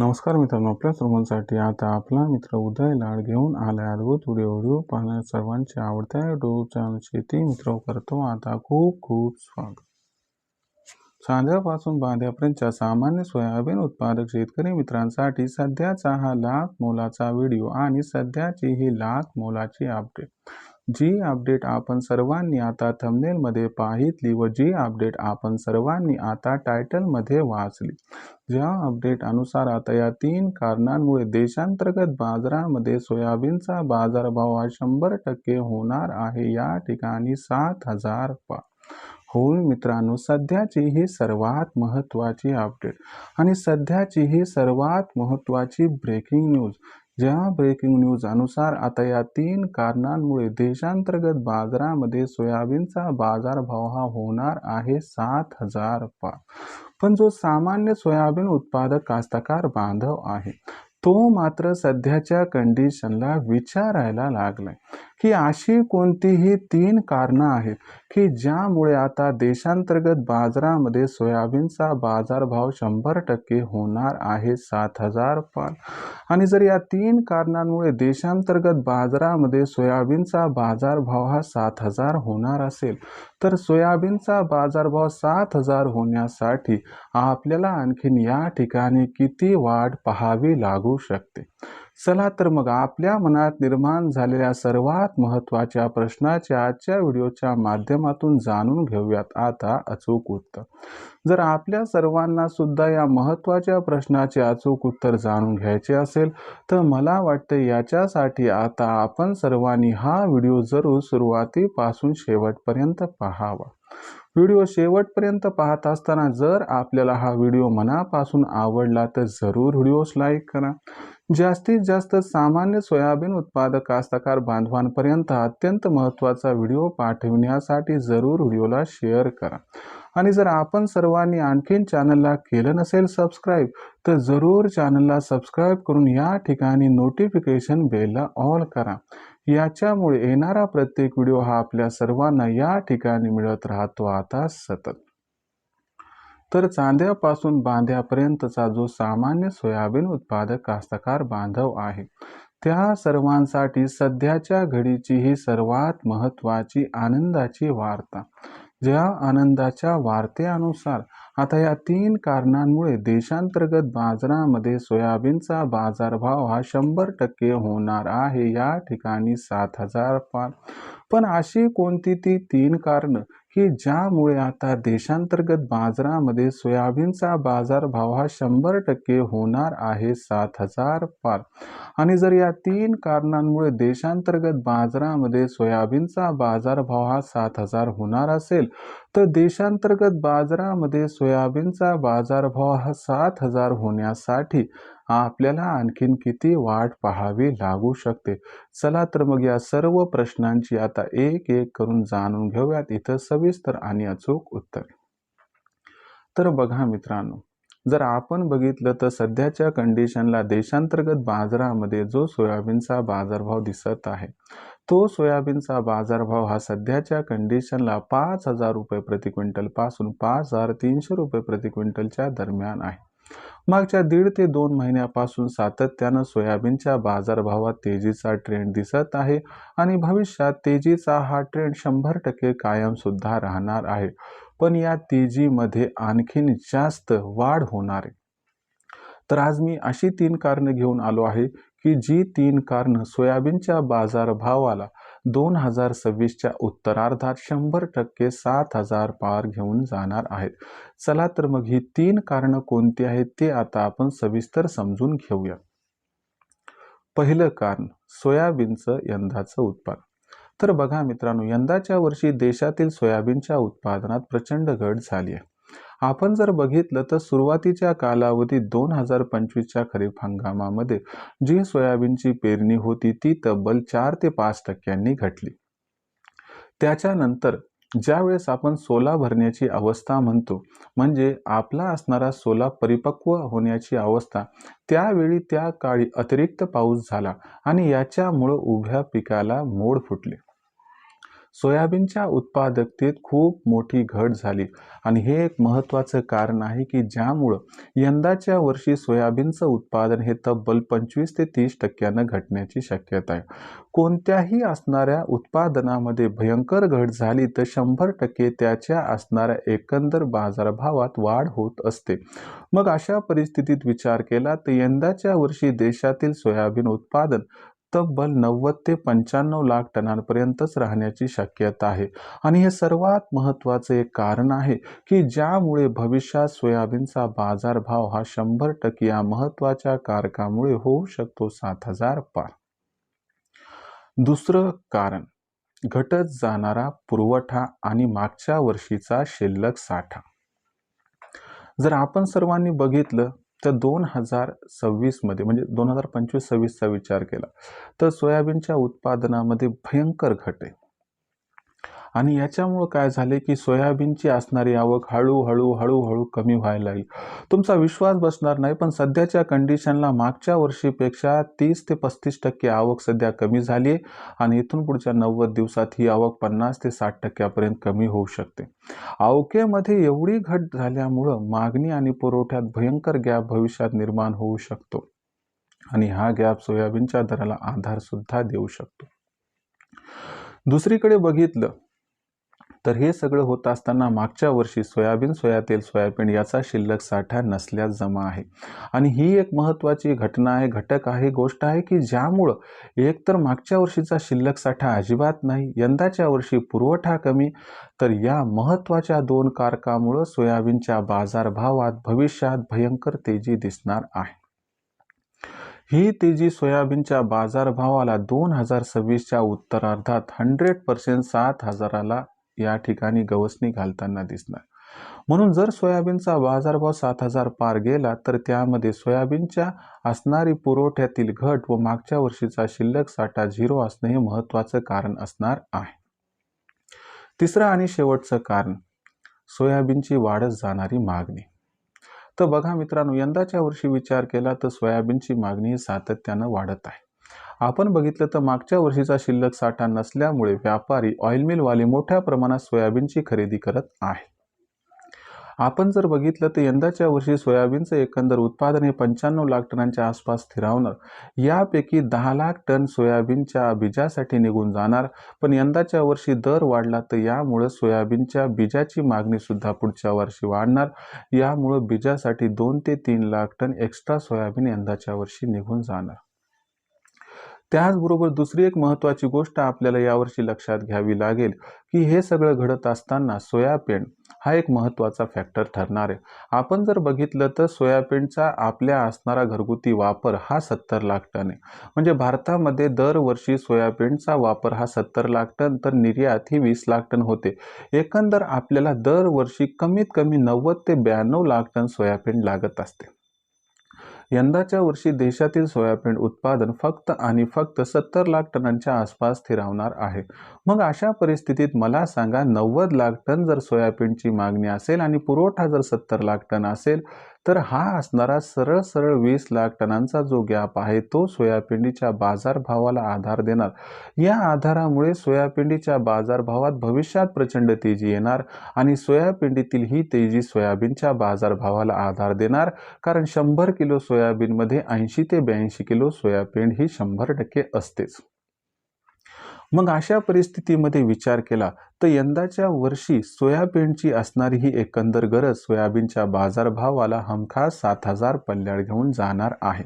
नमस्कार मित्रांनो आपल्या सर्वांसाठी आता आपला मित्र उदय लाड घेऊन आलाय अद्भुत व्हिडिओ व्हिडिओ पाहण्यास सर्वांच्या आवडत्या युट्यूब चॅनल शेती मित्र करतो. आता खूप खूप स्वागत. सांध्यापासून बांध्यापर्यंतच्या सामान्य सोयाबीन उत्पादक शेतकरी मित्रांसाठी सध्याचा हा लाख मोलाचा व्हिडिओ आणि सध्याची ही लाख मोलाची अपडेट जी अपडेट आपण सर्वांनी आता थंबनेलमध्ये पाहितली व जी अपडेट आपण सर्वांनी आता टायटलमध्ये वाचली. ज्या अपडेट अनुसार आता या तीन कारणांमुळे देशांतर्गत बाजारामध्ये सोयाबीनचा बाजारभाव हा शंभर टक्के होणार आहे. या ठिकाणी सात हजार पा. होय मित्रांनो सध्याची ही सर्वात महत्त्वाची अपडेट आणि सध्याची ही सर्वात महत्त्वाची ब्रेकिंग न्यूज ज्या ब्रेकिंग न्यूज अनुसार आता या तीन कारणांमुळे देशांतर्गत बाजारामध्ये सोयाबीनचा बाजारभाव हा होणार आहे सात हजार पा पण जो सामान्य सोयाबीन उत्पादक कास्तकार बांधव आहे तो मात्र सध्याच्या कंडिशनला विचारायला लागलाय. की अशी कोणतीही तीन कारणं आहेत की ज्यामुळे आता देशांतर्गत बाजारामध्ये सोयाबीनचा बाजारभाव शंभर टक्के होणार आहे सात हजार पार आणि जर या तीन कारणांमुळे देशांतर्गत बाजारामध्ये सोयाबीनचा बाजारभाव हा सात हजार होणार असेल तर सोयाबीनचा बाजारभाव सात हजार होण्यासाठी आपल्याला आणखीन या ठिकाणी किती वाढ पाहावी लागू शकते? चला तर मग आपल्या मनात निर्माण झालेल्या सर्वात महत्त्वाच्या प्रश्नाचे आजच्या व्हिडिओच्या माध्यमातून जाणून घेऊयात. आता अचूक उत्तर. जर आपल्या सर्वांना सुद्धा या महत्त्वाच्या प्रश्नाचे अचूक उत्तर जाणून घ्यायचे असेल तर मला वाटते याच्यासाठी आता आपण सर्वांनी हा व्हिडिओ जरूर सुरुवातीपासून शेवटपर्यंत पाहावा. व्हिडिओ शेवटपर्यंत पाहत असताना जर आपल्याला हा व्हिडिओ मनापासून आवडला तर जरूर व्हिडिओस लाईक करा. जास्तीत जास्त सामान्य सोयाबीन उत्पादक कास्तकार बांधवांपर्यंत अत्यंत महत्त्वाचा व्हिडिओ पाठविण्यासाठी जरूर व्हिडिओला शेअर करा. आणि जर आपण सर्वांनी आणखीन चॅनलला केलं नसेल सबस्क्राईब तर जरूर चॅनलला सबस्क्राईब करून या ठिकाणी नोटिफिकेशन बेलला ऑल करा. याच्यामुळे येणारा प्रत्येक व्हिडिओ हा आपल्या सर्वांना या ठिकाणी मिळत राहतो. आता सतत. तर चांद्यापासून बांध्यापर्यंतचा जो सामान्य सोयाबीन उत्पादक कास्तकार बांधव आहे त्या सर्वांसाठी सध्याच्या घडीची ही सर्वात महत्त्वाची आनंदाची वार्ता. ज्या आनंदाच्या वार्तेनुसार आता या तीन कारणांमुळे देशांतर्गत बाजारामध्ये सोयाबीनचा बाजारभाव हा शंभर टक्के होणार आहे या ठिकाणी सात हजार पाच पण अशी कोणती ती तीन कारणं की ज्यामुळे आता देशांतर्गत बाजारामध्ये सोयाबीनचा बाजारभाव हा शंभर टक्के होणार आहे सात हजार पार. आणि जर या तीन कारणांमुळे देशांतर्गत बाजारामध्ये सोयाबीनचा बाजारभाव हा सात हजार होणार असेल तर देशांतर्गत बाजारामध्ये सोयाबीनचा बाजारभाव हा सात हजार होण्यासाठी आपल्याला आणखीन किती वाट पाहावी लागू शकते? चला तर मग या सर्व प्रश्नांची आता एक एक करून जाणून घेऊयात. इथं सविस्तर आणि अचूक उत्तर. तर बघा मित्रांनो जर आपण बघितलं तर सध्याच्या कंडिशनला देशांतर्गत बाजारामध्ये जो सोयाबीनचा बाजारभाव दिसत आहे तो सोयाबीनचा बाजारभाव हा सध्याच्या कंडिशनला पाच हजार रुपये प्रति क्विंटलपासून पाच हजार तीनशे रुपये प्रति क्विंटलच्या दरम्यान आहे. मागच्या दीड ते दोन महिन्यापासून सातत्यानं सोयाबीनच्या बाजारभावात तेजीचा ट्रेंड दिसत आहे आणि भविष्यात तेजीचा हा ट्रेंड शंभर टक्के कायम सुद्धा राहणार आहे. पण या तेजीमध्ये आणखीन जास्त वाढ होणार आहे. तर आज मी अशी तीन कारणं घेऊन आलो आहे की जी तीन कारणं सोयाबीनच्या बाजारभावाला दोन हजार सव्वीसच्या उत्तरार्धात शंभर टक्के सात हजार पार घेऊन जाणार आहेत. चला तर मग ही तीन कारणं कोणती आहेत ते आता आपण सविस्तर समजून घेऊया. पहिलं कारण सोयाबीनचं यंदाचं उत्पादन. तर बघा मित्रांनो यंदाच्या वर्षी देशातील सोयाबीनच्या उत्पादनात प्रचंड घट झाली आहे. आपण जर बघितलं तर सुरुवातीच्या कालावधीत दोन हजार पंचवीसच्या खरीप हंगामामध्ये जी सोयाबीनची पेरणी होती ती तब्बल चार ते पाच टक्क्यांनी घटली. त्याच्यानंतर ज्यावेळेस आपण सोला भरण्याची अवस्था म्हणतो म्हणजे आपला असणारा सोला परिपक्व होण्याची अवस्था त्यावेळी त्या काळी अतिरिक्त पाऊस झाला आणि याच्यामुळं उभ्या पिकाला मोड फुटले. सोयाबीनच्या उत्पादकतेत खूप मोठी घट झाली. आणि हे एक महत्त्वाचं कारण आहे की ज्यामुळं यंदाच्या वर्षी सोयाबीनचं उत्पादन हे तब्बल पंचवीस ते तीस टक्क्यानं घटण्याची शक्यता आहे. कोणत्याही असणाऱ्या उत्पादनामध्ये भयंकर घट झाली तर शंभर टक्के त्याच्या असणाऱ्या एकंदर बाजारभावात वाढ होत असते. मग अशा परिस्थितीत विचार केला तर यंदाच्या वर्षी देशातील सोयाबीन उत्पादन तब्बल नव्वद ते पंच्याण्णव लाख टनांपर्यंतच राहण्याची शक्यता आहे. आणि हे सर्वात महत्त्वाचं एक कारण आहे की ज्यामुळे भविष्यात सोयाबीनचा बाजारभाव हा शंभर टक्के या महत्त्वाच्या कारकामुळे होऊ शकतो सात हजार पार. दुसरं कारण घटत जाणारा पुरवठा आणि मागच्या वर्षीचा शिल्लक साठा. जर आपण सर्वांनी बघितलं तर दोन हजार सव्वीसमध्ये म्हणजे दोन हजार पंचवीस सव्वीसचा विचार केला तर सोयाबीनच्या उत्पादनामध्ये भयंकर घट आहे. आणि याच्यामुळं काय झाले की सोयाबीनची असणारी आवक हळूहळू हळूहळू कमी व्हायला लागली. तुमचा विश्वास बसणार नाही पण सध्याच्या कंडिशनला मागच्या वर्षीपेक्षा तीस ते पस्तीस टक्के आवक सध्या कमी झाली आहे आणि इथून पुढच्या नव्वद दिवसात ही आवक पन्नास ते साठ टक्क्यापर्यंत कमी होऊ शकते. आवकेमध्ये एवढी घट झाल्यामुळं मागणी आणि पुरवठ्यात भयंकर गॅप भविष्यात निर्माण होऊ शकतो. आणि हा गॅप सोयाबीनच्या दराला आधार सुद्धा देऊ शकतो. दुसरीकडे बघितलं तर हे सगळं होत असताना मागच्या वर्षी सोयाबीन सोयातेल सोयाबीन याचा शिल्लक साठा नसल्यास जमा आहे. आणि ही एक महत्त्वाची घटना आहे घटक आहे गोष्ट आहे की ज्यामुळं एकतर मागच्या वर्षीचा शिल्लक साठा अजिबात नाही यंदाच्या वर्षी पुरवठा कमी तर या महत्त्वाच्या दोन कारकामुळं सोयाबीनच्या बाजारभावात भविष्यात भयंकर तेजी दिसणार आहे. ही तेजी सोयाबीनच्या बाजारभावाला दोन हजार सव्वीसच्या उत्तरार्धात हंड्रेड पर्सेंट सात हजाराला या ठिकाणी गवसणी घालताना दिसणार. म्हणून जर सोयाबीनचा बाजारभाव सात हजार पार गेला तर त्यामध्ये सोयाबीनच्या असणारी पुरवठ्यातील घट व मागच्या वर्षीचा शिल्लक साठा झिरो असणे हे महत्त्वाचं कारण असणार आहे. तिसरं आणि शेवटचं कारण सोयाबीनची वाढत जाणारी मागणी. तर बघा मित्रांनो यंदाच्या वर्षी विचार केला तर सोयाबीनची मागणी ही सातत्यानं वाढत आहे. आपण बघितलं तर मागच्या वर्षीचा शिल्लक साठा नसल्यामुळे व्यापारी ऑइल मिलवाले मोठ्या प्रमाणात सोयाबीनची खरेदी करत आहे. आपण जर बघितलं तर यंदाच्या वर्षी सोयाबीनचं एकंदर उत्पादन हे पंच्याण्णव लाख टनांच्या आसपास स्थिरावणार. यापैकी दहा लाख टन सोयाबीनच्या बीजासाठी निघून जाणार. पण यंदाच्या वर्षी दर वाढला तर यामुळं सोयाबीनच्या बीजाची मागणीसुद्धा पुढच्या वर्षी वाढणार. यामुळं बीजासाठी दोन ते तीन लाख टन एक्स्ट्रा सोयाबीन यंदाच्या वर्षी निघून जाणार. त्याचबरोबर दुसरी एक महत्त्वाची गोष्ट आपल्याला यावर्षी लक्षात घ्यावी लागेल की हे सगळं घडत असताना सोयाबीन हा एक महत्त्वाचा फॅक्टर ठरणार आहे. आपण जर बघितलं तर सोयाबीनचा आपल्या असणारा घरगुती वापर हा सत्तर लाख टन आहे. म्हणजे भारतामध्ये दरवर्षी सोयाबीनचा वापर हा सत्तर लाख टन तर निर्यात ही वीस लाख टन होते. एकंदर आपल्याला दरवर्षी कमीत कमी नव्वद ते ब्याण्णव लाख टन सोयाबीन लागत असते. यंदाच्या वर्षी देशातील सोयाबीन उत्पादन फक्त आणि फक्त सत्तर लाख टनांच्या आसपास स्थिरावणार आहे. मग अशा परिस्थितीत मला सांगा नव्वद लाख टन जर सोयाबीनची मागणी असेल आणि पुरवठा जर सत्तर लाख टन असेल तर हा असणारा सरळ सरळ वीस लाख टनांचा जो गॅप आहे तो सोयाबीनच्या बाजारभावाला आधार देणार. या आधारामुळे सोयाबीनच्या बाजारभावात भविष्यात प्रचंड तेजी येणार आणि सोयाबीनतील ही तेजी सोयाबीनच्या बाजारभावाला आधार देणार. कारण शंभर किलो सोयाबीनमध्ये ऐंशी ते ब्याऐंशी किलो सोयाबीन ही शंभर टक्के असतेच. मग अशा परिस्थितीमध्ये विचार केला तर यंदाच्या वर्षी सोयाबीनची असणारी ही एकंदर गरज सोयाबीनच्या बाजारभावाला हमखास सात हजार पल्ल्याड घेऊन जाणार आहे.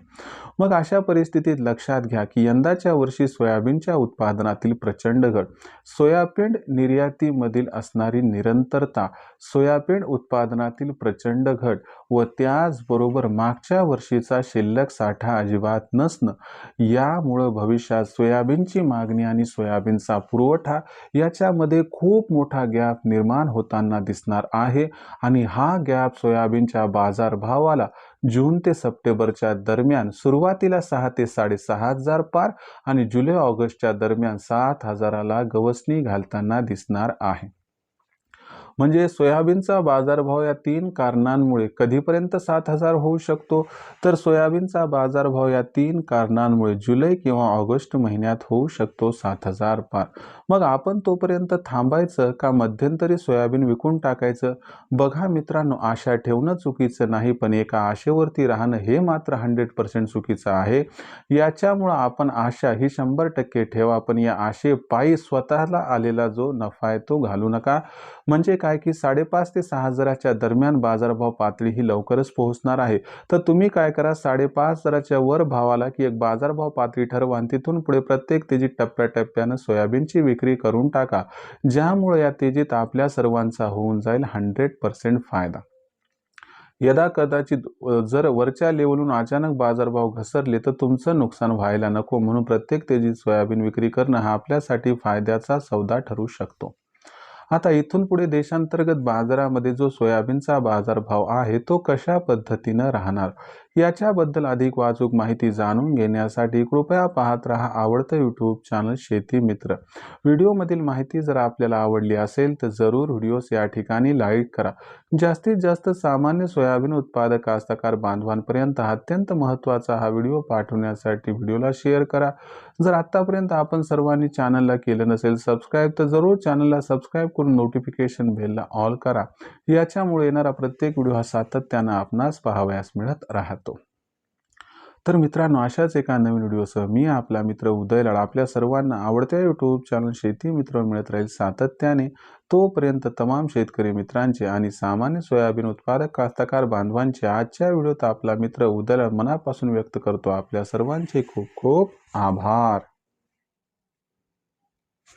मग अशा परिस्थितीत लक्षात घ्या की यंदाच्या वर्षी सोयाबीनच्या उत्पादनातील प्रचंड घट सोयाबीन निर्यातीमधील असणारी निरंतरता सोयाबीन उत्पादनातील प्रचंड घट व त्याचबरोबर मागच्या वर्षीचा शिल्लक साठा अजिबात नसणं यामुळं भविष्यात सोयाबीनची मागणी आणि सोयाबीनचा पुरवठा याच्यामध्ये खूप खूप मोठा गॅप निर्माण होताना दिसणार आहे आणि हा गॅप सोयाबीनच्या बाजारभावाला जून ते सप्टेंबरच्या दरम्यान सुरुवातीला सहा ते साडेसहा हजार पार आणि जुलै ऑगस्टच्या दरम्यान सात हजाराला गवसणी घालताना दिसणार आहे. म्हणजे सोयाबीनचा बाजारभाव या तीन कारणांमुळे कधीपर्यंत सात हजार होऊ शकतो? तर सोयाबीनचा बाजारभाव या तीन कारणांमुळे जुलै किंवा ऑगस्ट महिन्यात होऊ शकतो सात हजार पार. मग आपण तोपर्यंत थांबायचं का मध्यंतरी सोयाबीन विकून टाकायचं? बघा मित्रांनो आशा ठेवणं चुकीचं नाही पण एका आशेवरती राहणं हे मात्र हंड्रेड पर्सेंट चुकीचं आहे. याच्यामुळं आपण आशा ही शंभर टक्के ठेवा पण या आशे पायी स्वतःला आलेला जो नफा आहे तो घालू नका. म्हणजे काय की साडेपाच ते सहा हजाराच्या दरम्यान बाजारभाव पातळी ही लवकरच पोहोचणार आहे. तर तुम्ही काय करा साडेपाच हजाराच्या वर भावाला की एक बाजारभाव पातळी ठरवा आणि तिथून पुढे प्रत्येक तेजीत टप्प्याटप्प्यानं सोयाबीनची विक्री करून टाका. ज्यामुळे या तेजीत आपल्या सर्वांचा होऊन जाईल हंड्रेड पर्सेंट फायदा. यदा कदाचित जर वरच्या लेवलून अचानक बाजारभाव घसरले तर तुमचं नुकसान व्हायला नको म्हणून प्रत्येक तेजीत सोयाबीन विक्री करणं हा आपल्यासाठी फायद्याचा सौदा ठरू शकतो. आता इथून पुढे देशांतर्गत बाजारामध्ये जो सोयाबीनचा बाजारभाव आहे तो कशा पद्धतीनं राहणार? याच्याबद्दल अधिक वाचूक माहिती जाणून घेण्यासाठी कृपया पाहत रहा आवडतं यूट्यूब चॅनल शेती मित्र. व्हिडिओमधील माहिती जर आपल्याला आवडली असेल तर जरूर व्हिडिओस या ठिकाणी लाईक करा. जास्तीत जास्त सामान्य सोयाबीन उत्पादक कास्तकार बांधवांपर्यंत अत्यंत महत्त्वाचा हा व्हिडिओ पाठवण्यासाठी व्हिडिओला शेअर करा. जर आत्तापर्यंत आपण सर्वांनी चॅनलला केलं नसेल सबस्क्राईब तर जरूर चॅनलला सबस्क्राईब करून नोटिफिकेशन बेलला ऑल करा. याच्यामुळे येणारा प्रत्येक व्हिडिओ हा सातत्यानं आपणास पाहावयास मिळत राहत. तर मित्रांनो अशाच एका नवीन व्हिडिओसह मी आपला मित्र उदय लाड आपल्या सर्वांना आवडत्या यूट्यूब चॅनल शेती मित्र मिळत राहील सातत्याने. तोपर्यंत तमाम शेतकरी मित्रांचे आणि सामान्य सोयाबीन उत्पादक कास्तकार बांधवांचे आजच्या व्हिडिओत आपला मित्र उदय लाड मनापासून व्यक्त करतो. आपल्या सर्वांचे खूप खूप आभार.